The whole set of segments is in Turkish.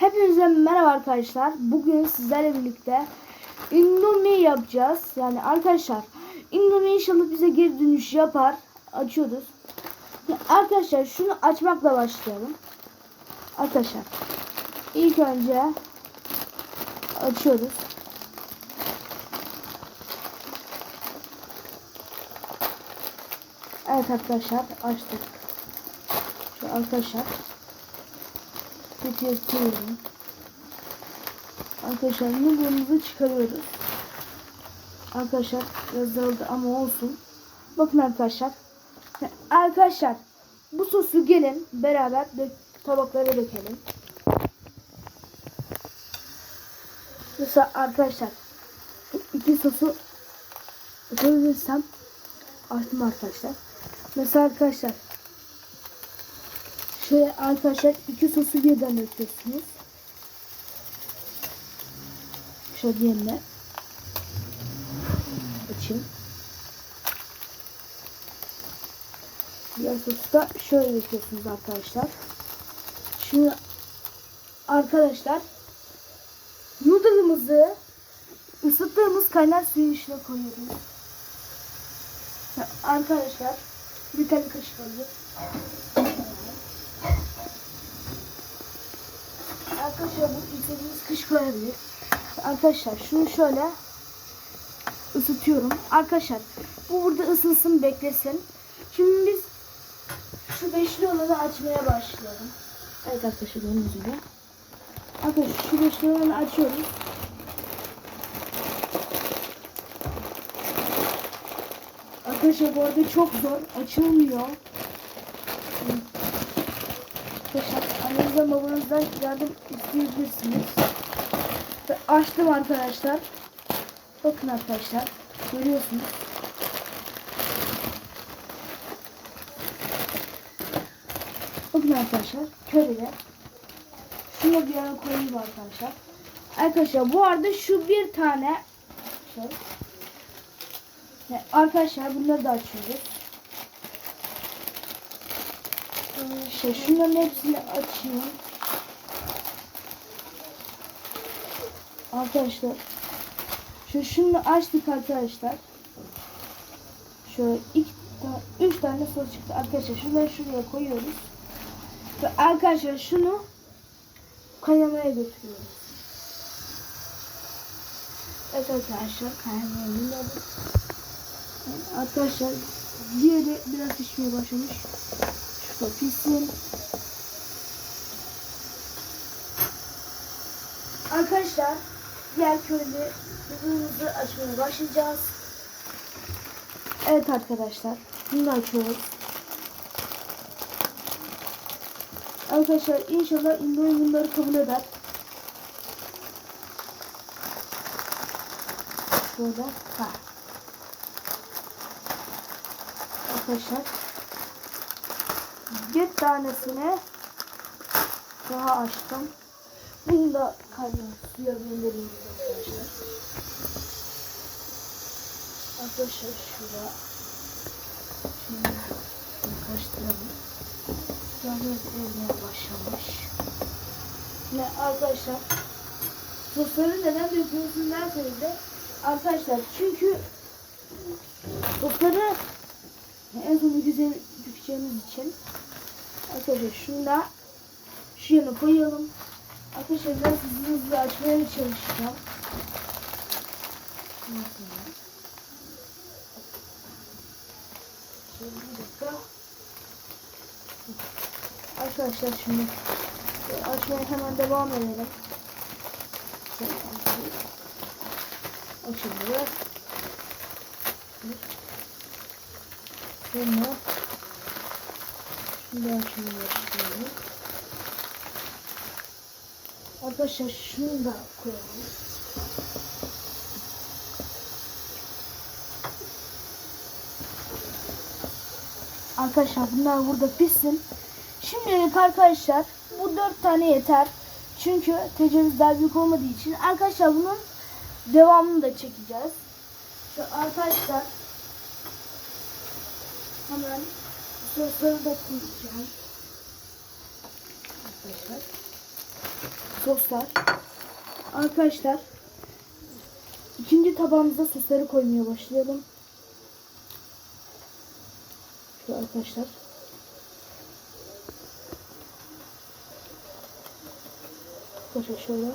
Hepinize merhaba arkadaşlar. Bugün sizlerle birlikte Indomie yapacağız. Yani arkadaşlar Indomie inşallah bize geri dönüş yapar. Açıyoruz. Arkadaşlar şunu açmakla başlayalım. Arkadaşlar ilk önce açıyoruz. Evet arkadaşlar açtık. Şu arkadaşlar Kötüye çevirelim. Arkadaşlar noodle'ımızı çıkarıyoruz. Arkadaşlar biraz dağıldı ama olsun. Bakın arkadaşlar. Arkadaşlar bu sosu gelin beraber dök, tabaklara dökelim. Mesela arkadaşlar iki sosu açabilirsem açtım arkadaşlar. Mesela arkadaşlar Şöyle arkadaşlar iki sosu birden döküyorsunuz. Şöyle diğerine. Açayım. Diğer sosu da şöyle döküyorsunuz arkadaşlar. Şimdi arkadaşlar noodle'ımızı ısıttığımız kaynar suyun içine koyuyoruz. Arkadaşlar bir tane kaşık alıyorum. Arkadaşlar bu istediğiniz kış koyabilir. Arkadaşlar şunu şöyle ısıtıyorum. Arkadaşlar bu burada ısınsın beklesin. Şimdi biz şu beşli olanı açmaya başlayalım. Evet arkadaşlar gördüğünüz gibi. Arkadaşlar şu beşli olanı açıyoruz. Arkadaşlar bu arada çok zor. Açılmıyor. Arkadaşlar annenizden babanızdan yardım isteyebilirsiniz. Ve açtım arkadaşlar. Bakın arkadaşlar. Görüyorsunuz. Bakın arkadaşlar. Körele. Şunu bir yana koyayım arkadaşlar. Arkadaşlar bu arada şu bir tane şey. Arkadaşlar bunları da açıyoruz. Şey, şunların hepsini açayım. Arkadaşlar. Şu şunu açtık arkadaşlar. Şöyle iki üç tane sos çıktı arkadaşlar. Şunları şuraya koyuyoruz. Ve arkadaşlar şunu kaynamaya götürüyoruz. Evet arkadaşlar kaynamaya götürüyoruz. Arkadaşlar diğeri biraz pişmeye başlamış. Şurada pişsin. Arkadaşlar diğer köylü hızımızı açmaya başlayacağız. Evet arkadaşlar bunu da açıyoruz. Arkadaşlar inşallah Indomie bunları kabul eder. Şöyle. Ha. Arkadaşlar bir tanesini daha açtım. Bunu da kaynar suya göndereyim arkadaşlar. Arkadaşlar şurada şimdi şunu karıştıralım. Yalnız olmaya başlamış. Ve arkadaşlar sosları neden döküyorsun derseniz de arkadaşlar çünkü sosları en son güzel dökeceğimiz için arkadaşlar şunu da şu yana koyalım. Arkadaşlar biraz hızlı hızlı açmaya çalışacağım. Arkadaşlar şimdi açmaya hemen devam edelim. Açılıyor. Sonra Şimdi başlayalım. Arkadaşlar şunu da koyalım. Arkadaşlar bunlar burada pişsin. Şimdilik arkadaşlar bu dört tane yeter. Çünkü tecavüzler büyük olmadığı için arkadaşlar bunun devamını da çekeceğiz. Şu arkadaşlar hemen sosları da koyacağım. Arkadaşlar. soslar. Arkadaşlar ikinci tabağımıza sosları koymaya başlayalım. Şu arkadaşlar. Arkadaşlar şöyle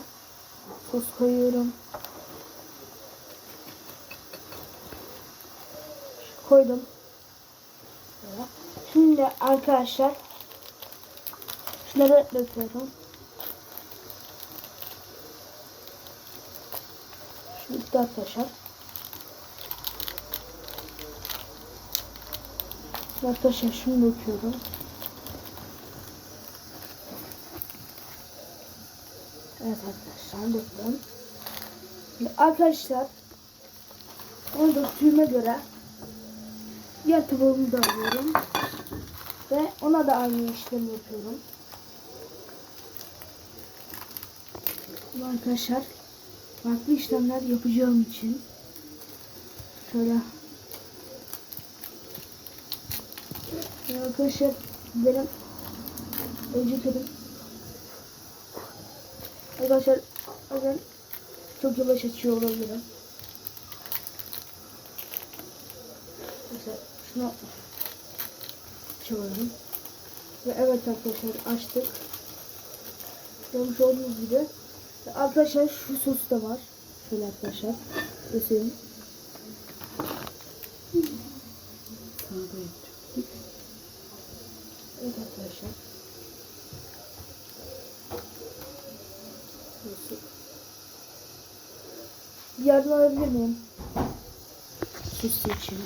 sos koyuyorum. Koydum. Şimdi arkadaşlar şunları döküyorum. Bitti arkadaşlar. Şimdi arkadaşlar şunu döküyorum. Evet arkadaşlar döktüm. Şimdi arkadaşlar onu döktüğüme göre diğer tabağımı da alıyorum. Ve ona da aynı işlemi yapıyorum. Arkadaşlar farklı işlemler yapacağım için şöyle arkadaşlar benim önce tadım Arkadaşlar bazen çok yavaş açıyor olabilirim. Mesela şunu açalım. Ve evet arkadaşlar açtık. Görmüş olduğunuz gibi. Ve arkadaşlar şu sos da var. Şöyle arkadaşlar. Göstereyim. Evet arkadaşlar. Yardım alabilir miyim? Sos için.